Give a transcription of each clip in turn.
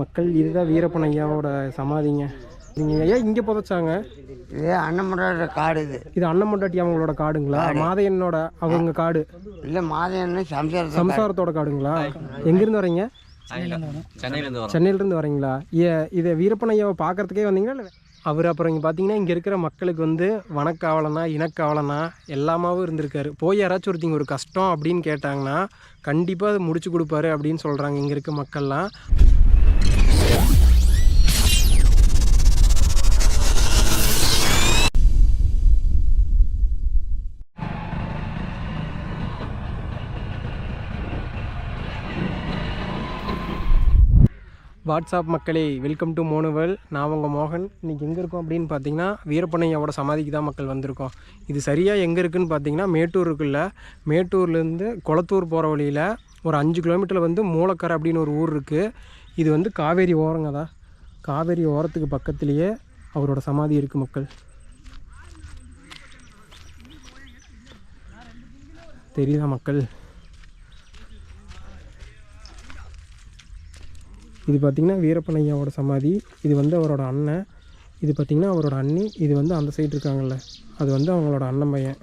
மக்கள் இதுதான் வீரப்பன் ஐயாவோட சமாதிங்க. நீங்கள் ஐயா இங்கே புதைச்சாங்க. இது அன்னமுறை காடு இது. இது அன்னமொண்டாட்டி அவங்களோட காடுங்களா? மாதையனோட அவங்க காடு. இல்லை மாதம் சம்சாரத்தை சம்சாரத்தோட காடுங்களா? எங்கேருந்து வரீங்க? சென்னையிலேருந்து வரீங்களா? ஏ இதை வீரப்பன் ஐயாவை பார்க்கறதுக்கே வந்தீங்களா இல்லை? அவர் அப்புறம் இங்கே பார்த்தீங்கன்னா இங்கே இருக்கிற மக்களுக்கு வந்து வனக்காவலனா இனக்காவலனா எல்லாமாவும் இருந்திருக்காரு. போய் யாராச்சும் ஒருத்தங்க ஒரு கஷ்டம் அப்படின்னு கேட்டாங்கன்னா கண்டிப்பாக அதை முடிச்சு கொடுப்பாரு அப்படின்னு சொல்கிறாங்க இங்கே இருக்க மக்கள்லாம். வாட்ஸ்அப் மக்களே வெல்கம் டு மோனுவல். நான் உங்கள் மோகன். இன்றைக்கி எங்கே இருக்கோம் அப்படின்னு பார்த்தீங்கன்னா வீரப்பனையாவோட சமாதிக்கு தான் மக்கள் வந்திருக்கோம். இது சரியாக எங்கே இருக்குன்னு பார்த்தீங்கன்னா மேட்டூர் இருக்குல்ல. மேட்டூர்லேருந்து குளத்தூர் போகிற வழியில் ஒரு அஞ்சு கிலோமீட்டரில் வந்து மூலக்கரை அப்படின்னு ஒரு ஊர் இருக்குது இது வந்து காவேரி ஓரங்க தான். காவேரி ஓரத்துக்கு பக்கத்துலேயே அவரோட சமாதி இருக்குது மக்கள். தெரியுதா மக்கள்? இது பார்த்திங்கன்னா வீரப்பனையாவோட சமாதி இது வந்து அவரோட அண்ணன் இது பார்த்திங்கன்னா அவரோட அண்ணி இது வந்து அந்த சைடு இருக்காங்கள்ல அது வந்து அவங்களோட அண்ணன் பையன்.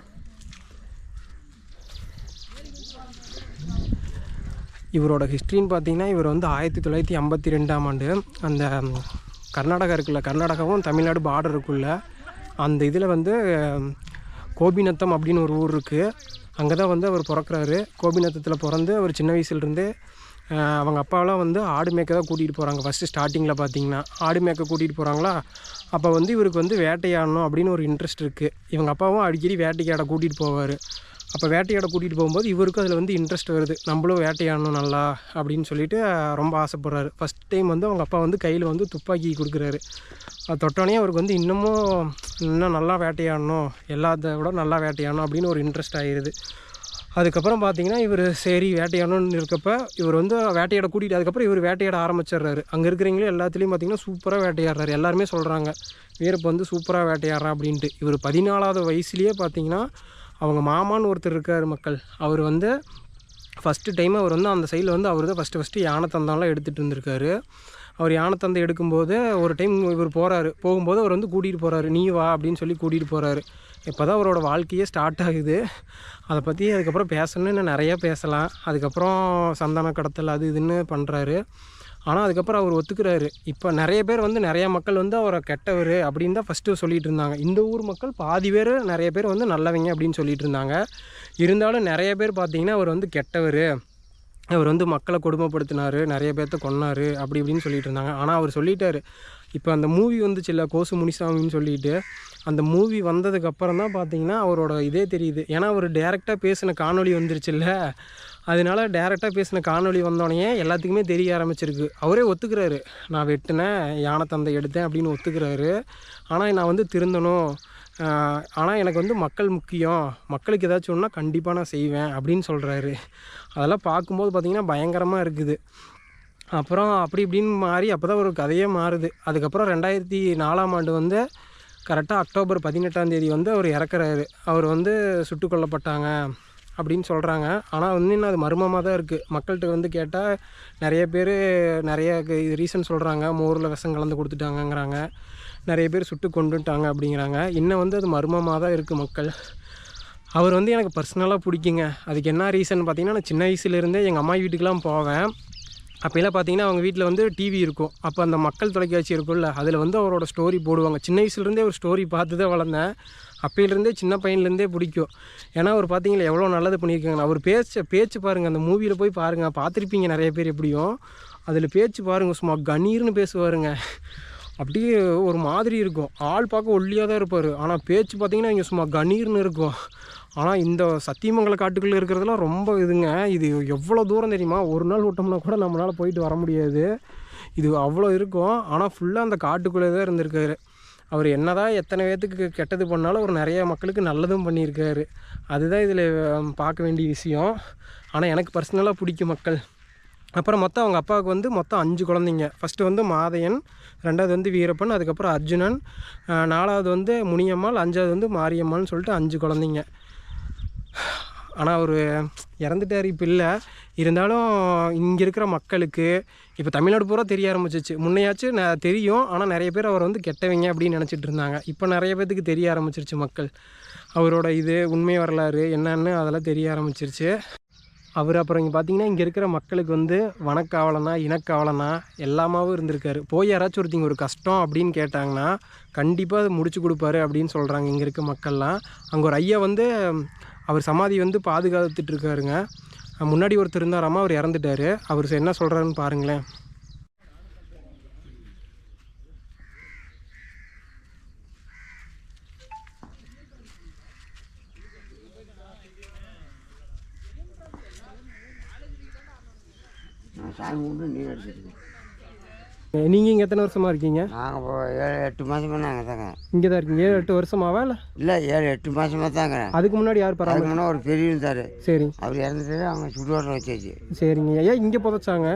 இவரோட ஹிஸ்ட்ரின்னு பார்த்தீங்கன்னா இவர் வந்து ஆயிரத்தி தொள்ளாயிரத்தி ஐம்பத்தி ரெண்டாம் ஆண்டு அந்த கர்நாடகா இருக்குல்ல கர்நாடகாவும் தமிழ்நாடு பார்டர் இருக்குல்ல அந்த இதில் வந்து கோபிநத்தம் அப்படின்னு ஒரு ஊர் இருக்குது அங்கே தான் வந்து அவர் பிறக்கிறாரு. கோபிநத்தத்தில் பிறந்து அவர் சின்ன வயசுலேருந்தே அவங்க அப்பாவெலாம் வந்து ஆடு மேய்க்க தான் கூட்டிகிட்டு போகிறாங்க ஃபஸ்ட்டு ஸ்டார்டிங்கில் பார்த்தீங்கன்னா ஆடு மேய்க்க கூட்டிகிட்டு போகிறாங்களா அப்போ வந்து இவருக்கு வந்து வேட்டையாடணும் அப்படின்னு ஒரு இன்ட்ரெஸ்ட் இருக்குது இவங்க அப்பாவும் அடிக்கடி வேட்டையாட கூட்டிகிட்டு போவார். அப்போ வேட்டையாட கூட்டிகிட்டு போகும்போது இவருக்கும் அதில் வந்து இன்ட்ரெஸ்ட் வருது. நம்மளும் வேட்டையாடணும் நல்லா அப்படின்னு சொல்லிட்டு ரொம்ப ஆசைப்படுறாரு. ஃபஸ்ட் டைம் வந்து அவங்க அப்பா வந்து கையில் வந்து துப்பாக்கி கொடுக்குறாரு. அது தொட்டோடனே அவருக்கு வந்து இன்னமும் இன்னும் நல்லா வேட்டையாடணும். எல்லாத்த விட நல்லா வேட்டையாடணும் அப்படின்னு ஒரு இன்ட்ரெஸ்ட் ஆயிடுது அதுக்கப்புறம் பார்த்தீங்கன்னா இவர் சரி வேட்டையாடணும்னு இருக்கப்ப இவர் வந்து வேட்டையாட கூட்டிகிட்டு அதுக்கப்புறம் இவர் வேட்டையாட ஆரம்பிச்சிடுறாரு. அங்கே இருக்கிறீங்களே எல்லாத்துலேயும் பார்த்தீங்கன்னா சூப்பராக வேட்டையாடுறாரு. எல்லாருமே சொல்கிறாங்க வீரப்ப வந்து சூப்பராக வேட்டையாடுறா அப்படின்ட்டு. இவர் பதினாலாவது வயசுலேயே பார்த்தீங்கன்னா அவங்க மாமான்னு ஒருத்தர் இருக்கார் மக்கள். அவர் வந்து ஃபஸ்ட்டு டைம் அவர் வந்து அந்த சைடில் வந்து அவர் தான் ஃபஸ்ட்டு ஃபஸ்ட்டு யானை தந்தாலாம் எடுத்துகிட்டு இருந்திருக்காரு. அவர் யானை தந்தை எடுக்கும்போது ஒரு டைம் இவர் போகிறாரு போகும்போது அவர் வந்து கூட்டிகிட்டு போகிறாரு நீ வா அப்படின்னு சொல்லி கூட்டிகிட்டு போகிறாரு இப்போ தான் அவரோட வாழ்க்கையே ஸ்டார்ட் ஆகுது. அதை பற்றி அதுக்கப்புறம் பேசணும்னு இன்னும் நிறையா பேசலாம். அதுக்கப்புறம் சந்தான கடத்தல் அது இதுன்னு பண்ணுறாரு ஆனால் அதுக்கப்புறம் அவர் ஒத்துக்கிறாரு. இப்போ நிறைய பேர் வந்து நிறைய மக்கள் வந்து அவரை கெட்டவர் அப்படின்னு தான் ஃபஸ்ட்டு சொல்லிகிட்டு இருந்தாங்க. இந்த ஊர் மக்கள் பாதி பேர் நிறைய பேர் வந்து நல்லவங்க அப்படின்னு சொல்லிகிட்டு இருந்தாங்க. இருந்தாலும் நிறைய பேர் பார்த்தீங்கன்னா அவர் வந்து கெட்டவர். அவர் வந்து மக்களை கொடுமைப்படுத்தினார் நிறைய பேர்த்த கொன்னார் அப்படி இப்படின்னு சொல்லிட்டு இருந்தாங்க. ஆனால் அவர் சொல்லிட்டார் இப்போ அந்த மூவி வந்துச்சுல்ல கோசு முனிசாமின்னு சொல்லிட்டு அந்த மூவி வந்ததுக்கப்புறம் தான் பார்த்தீங்கன்னா அவரோட இதே தெரியுது. ஏன்னா அவர் டேரெக்டாக பேசின காணொலி வந்துருச்சுல்ல அதனால டேரெக்டாக பேசின காணொலி வந்தோடனே எல்லாத்துக்குமே தெரிய ஆரம்பிச்சிருக்கு. அவரே ஒத்துக்கிறாரு. நான் வெட்டினேன் யானை தந்தை எடுத்தேன் அப்படின்னு ஒத்துக்கிறாரு. ஆனால் நான் வந்து திருந்தணும் ஆனால் எனக்கு வந்து மக்கள் முக்கியம். மக்களுக்கு ஏதாச்சும் ஒன்றா கண்டிப்பாக நான் செய்வேன் அப்படின்னு சொல்கிறாரு அதெல்லாம் பார்க்கும்போது பார்த்திங்கன்னா பயங்கரமாக இருக்குது. அப்புறம் அப்படி இப்படின்னு மாறி அப்போ தான் ஒரு கதையே மாறுது. அதுக்கப்புறம் ரெண்டாயிரத்தி நாலாம் ஆண்டு வந்து கரெக்டாக அக்டோபர் பதினெட்டாம் தேதி வந்து அவர் இறக்குறாரு. அவர் வந்து சுட்டு கொல்லப்பட்டாங்க அப்படின்னு சொல்கிறாங்க ஆனால் வந்து இன்னும் அது மர்மமாக தான் இருக்குது மக்கள்கிட்ட வந்து கேட்டால் நிறைய பேர் நிறைய ரீசன் சொல்கிறாங்க மோரில் விஷம் கலந்து கொடுத்துட்டாங்கங்கிறாங்க. நிறைய பேர் சுட்டு கொண்டுட்டாங்க அப்படிங்கிறாங்க. இன்னும் வந்து அது மர்மமாக தான் இருக்குது மக்கள். அவர் வந்து எனக்கு பர்சனலாக பிடிக்குங்க. அதுக்கு என்ன ரீசன் பார்த்தீங்கன்னா நான் சின்ன வயசுலேருந்தே எங்கள் அம்மா வீட்டுக்கெலாம் போவேன். அப்போலாம் பார்த்தீங்கன்னா அவங்க வீட்டில் வந்து டிவி இருக்கும். அப்போ அந்த மக்கள் தொலைக்காட்சி இருக்கும்ல அதில் வந்து அவரோட ஸ்டோரி போடுவாங்க. சின்ன வயசுலேருந்தே ஒரு ஸ்டோரி பார்த்து தான் வளர்ந்தேன். அப்போலேருந்தே சின்ன பையன்லேருந்தே பிடிக்கும். ஏன்னா அவர் பார்த்தீங்களா எவ்வளோ நல்லது பண்ணியிருக்காங்க. அவர் பேச்ச பேச்சு பாருங்கள் அந்த மூவியில் போய் பாருங்கள் பார்த்துருப்பீங்க நிறைய பேர் எப்படியும். அதில் பேச்சு பாருங்கள் சும்மா கணீர்னு பேசுவாருங்க. அப்படியே ஒரு மாதிரி இருக்கும். ஆள் பார்க்க ஒல்லியாக தான் இருப்பார். ஆனால் பேச்சு பார்த்தீங்கன்னா இங்கே சும்மா கணீர்னு இருக்கும். ஆனால் இந்த சத்தியமங்கல காட்டுக்குள்ளே இருக்கிறதுலாம் ரொம்ப இதுங்க. இது எவ்வளோ தூரம் தெரியுமா? ஒரு நாள் விட்டோம்னா கூட நம்மளால் போயிட்டு வர முடியாது. இது அவ்வளோ இருக்கும். ஆனால் ஃபுல்லாக அந்த காட்டுக்குள்ளே தான் இருந்திருக்காரு. அவர் என்னதான் எத்தனை பேர்த்துக்கு கெட்டது பண்ணாலும் அவர் நிறைய மக்களுக்கு நல்லதும் பண்ணியிருக்காரு. அதுதான் இதில் பார்க்க வேண்டிய விஷயம். ஆனால் எனக்கு பர்சனலாக பிடிக்கும் மக்கள். அப்புறம் மொத்தம் அவங்க அப்பாவுக்கு வந்து மொத்தம் அஞ்சு குழந்தைங்க. ஃபஸ்ட்டு வந்து மாதையன் ரெண்டாவது வந்து வீரப்பன் அதுக்கப்புறம் அர்ஜுனன் நாலாவது வந்து முனியம்மாள் அஞ்சாவது வந்து மாரியம்மாள்னு சொல்லிட்டு அஞ்சு குழந்தைங்க. ஆனால் அவர் இறந்துட்டார் இப்போ இல்லை. இருந்தாலும் இங்கே இருக்கிற மக்களுக்கு இப்போ தமிழ்நாடு பூரா தெரிய ஆரம்பிச்சிச்சு. முன்னையாச்சும் நான் தெரியும். ஆனால் நிறைய பேர் அவர் வந்து கெட்டவங்க அப்படின்னு நினச்சிட்டு இருந்தாங்க. இப்போ நிறைய பேர்த்துக்கு தெரிய ஆரம்பிச்சிருச்சு மக்கள். அவரோட இது உண்மை வரலாறு என்னன்னு அதெல்லாம் தெரிய ஆரம்பிச்சிருச்சு. அவர் அப்புறம் இங்கே பார்த்தீங்கன்னா இங்கே இருக்கிற மக்களுக்கு வந்து வனக்காவலனா இனக்காவலனா எல்லாமாவும் இருந்திருக்காரு. போய் யாராச்சும் ஒருத்தங்க ஒரு கஷ்டம் அப்படின்னு கேட்டாங்கன்னா கண்டிப்பாக அது முடிச்சு கொடுப்பாரு அப்படின்னு சொல்கிறாங்க இங்கே இருக்க மக்கள்லாம். அங்கே ஒரு ஐயா வந்து அவர் சமாதி வந்து பாதுகாத்துட்ருக்காருங்க முன்னாடி ஒருத்தர் இருந்தாராமா அவர் இறந்துட்டாரு. அவர் என்ன சொல்கிறாருன்னு பாருங்களேன். சாமி கும்பிட்டு நீர் அடிச்சிருக்கு நீங்கள் இங்கே எத்தனை வருஷமாக இருக்கீங்க? நாங்கள் இப்போ ஏழு எட்டு மாதமாக நாங்கள் தாங்க. இங்கே தான் இருக்கீங்க. ஏழு எட்டு வருஷமாவா இல்லை? இல்லை ஏழு எட்டு மாதமாக தாங்க. அதுக்கு முன்னாடி யார் பரவாயில்ல அதுக்கு முன்னே ஒரு பெரிய இருந்தார். சரி. அவர் இறந்துட்டு அவங்க சுடுவாட்டில் வச்சாச்சு. சரிங்க. ஐயா இங்கே புதைச்சாங்க?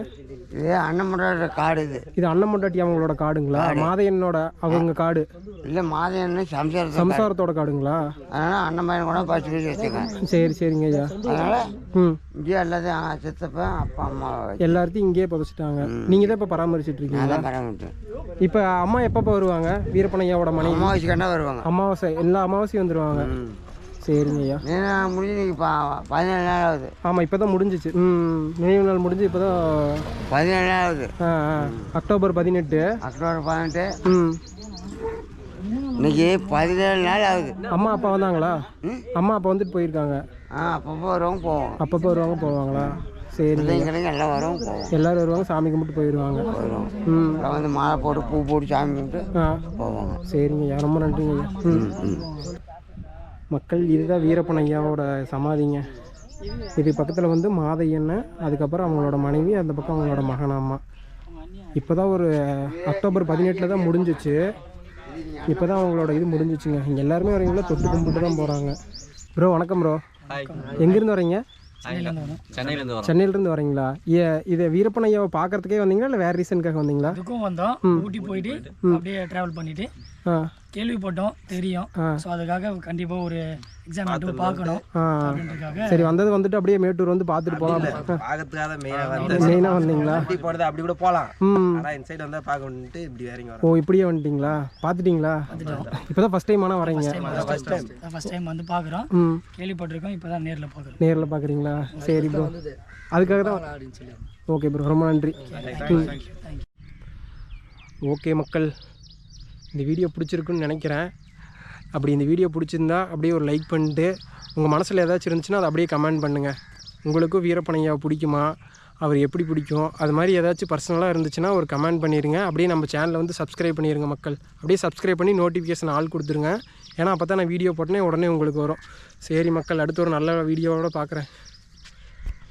இதே அண்ணமோட காடு இது. இது அண்ணன் பொண்டாட்டி அவங்களோட காடுங்களா? மாதையனோட அவங்க காடு. இல்லை மாதேன்னு சம்சாரத்தை சம்சாரத்தோட காடுங்களா? அதனால் அண்ணன் பையன் கூட பத்து பேர் வச்சுருக்கேன் சரி சரிங்க ஐயா. அதனால் ம். இங்கே எல்லாத்தையும் அங்க சித்தப்பன் அப்பா அம்மா எல்லாத்தையும் இங்கேயே புதைச்சிட்டாங்க. நீங்கள் தான் இப்போ பராமரிச்சுட்டு இருக்கீங்க? நான் தான் பராமரிட்டேன் இப்போ அம்மா எப்பப்போ வருவாங்க? வீரப்பனையாவோட மனைவி? அம்மா வச்சுக்கண்டா வருவாங்க. அமாவாசை எல்லா அமாவாசையும் வந்துடுவாங்க சரிங்க ஐயா நான் முடிஞ்சு நீங்கள் பா பதினேழு நாள் ஆகுது. ஆமாம் இப்போ தான் முடிஞ்சிச்சு. ம் நினைவு நாள் முடிஞ்சு இப்போ தான் பதினேழு நாள் ஆகுது. ஆ ஆ. அக்டோபர் பதினெட்டு. அக்டோபர் பதினெட்டு. ம். இன்னைக்கு பதினேழு நாள் ஆகுது. அம்மா அப்பா வந்தாங்களா? ம்? அம்மா அப்பா வந்துட்டு போயிருக்காங்க. ஆ அப்பப்போ வருவாங்க போவோம் அப்பப்போ வருவாங்க போவாங்களா? சரிங்க. பிள்ளைங்க எல்லாம் வரும். எல்லாரும் வருவாங்க சாமி கும்பிட்டு போயிடுவாங்க ம். வந்து மாலை போட்டு பூ போட்டு சாமி கும்பிட்டு போவாங்க. சரிங்க ஐயா ரொம்ப நன்றிங்க ஐயா. ம். மக்கள் இதுதான் வீரப்பன் ஐயாவோட சமாதிங்க. இது பக்கத்தில் வந்து மாதையன்னு அதுக்கப்புறம் அவங்களோட மனைவி அந்த பக்கம் அவங்களோட மகன் அம்மா. இப்போ தான் ஒரு அக்டோபர் பதினெட்டில் தான் முடிஞ்சிச்சு. இப்போ தான் அவங்களோட இது முடிஞ்சிச்சுங்க. இங்கே எல்லாருமே வரீங்களா? தொட்டு கும்பிட்டு தான் போகிறாங்க ப்ரோ வணக்கம் ப்ரோ. ஹாய் எங்கேருந்து வரீங்க? சென்னையிலேருந்து சென்னையிலேருந்து வரீங்களா? ஏ இதை வீரப்பன் ஐயாவை பார்க்கறதுக்கே வந்தீங்களா? இல்லை வேறு ரீசனுக்காக வந்தீங்களா? இதுக்கும் வந்தோம். ஊட்டி போயிட்டு அப்படியே ட்ராவல் பண்ணிட்டு ஆ. கேள்விப்பட்டோம் தெரியும். ஸோ அதுக்காக கண்டிப்பாக ஒரு எக்ஸாம் பார்க்கணும் சரி வந்தது வந்துட்டு அப்படியே மேட்டூர் வந்து பார்த்துட்டு போகலாம். பார்க்கறதுக்காக மெயினாக வந்து மெயினாக வந்தீங்களா? போடுறது அப்படி கூட போகலாம் ம். ஆனால் இந்த சைடு வந்தால் பார்க்கணுன்ட்டு இப்படி இறங்கி வரோம் ஓ இப்படியே வந்துட்டீங்களா? பார்த்துட்டீங்களா? இப்போ தான் ஃபஸ்ட் டைம் ஆனால் வரீங்க. ஃபர்ஸ்ட் டைம் ஃபஸ்ட் டைம் வந்து பார்க்குறோம். ம். கேள்விப்பட்டிருக்கோம். இப்போ தான் நேரில் பார்க்குறோம். நேரில் பார்க்குறீங்களா? சரி ப்ரோ அதுக்காக தான் ஓகே ப்ரோ ரொம்ப நன்றி. ம். ஓகே மக்கள். இந்த வீடியோ பிடிச்சிருக்குன்னு நினைக்கிறேன். அப்படி இந்த வீடியோ பிடிச்சிருந்தா அப்படியே ஒரு லைக் பண்ணிட்டு உங்கள் மனசில் ஏதாச்சும் இருந்துச்சுன்னா அதை அப்படியே கமெண்ட் பண்ணுங்கள் உங்களுக்கும் வீரப்பனையா பிடிக்குமா? அவர் எப்படி பிடிக்கும்? அது மாதிரி ஏதாச்சும் பர்சனலாக இருந்துச்சுன்னா ஒரு கமெண்ட் பண்ணிடுங்க அப்படியே நம்ம சேனலை வந்து சப்ஸ்கிரைப் பண்ணிடுங்க மக்கள். அப்படியே சப்ஸ்கிரைப் பண்ணி நோட்டிஃபிகேஷன் ஆள் கொடுத்துருங்க. ஏன்னா அப்போ தான் நான் வீடியோ போட்டேனே உடனே உங்களுக்கு வரும். சரி மக்கள் அடுத்து ஒரு நல்ல வீடியோவோட பார்க்குறேன்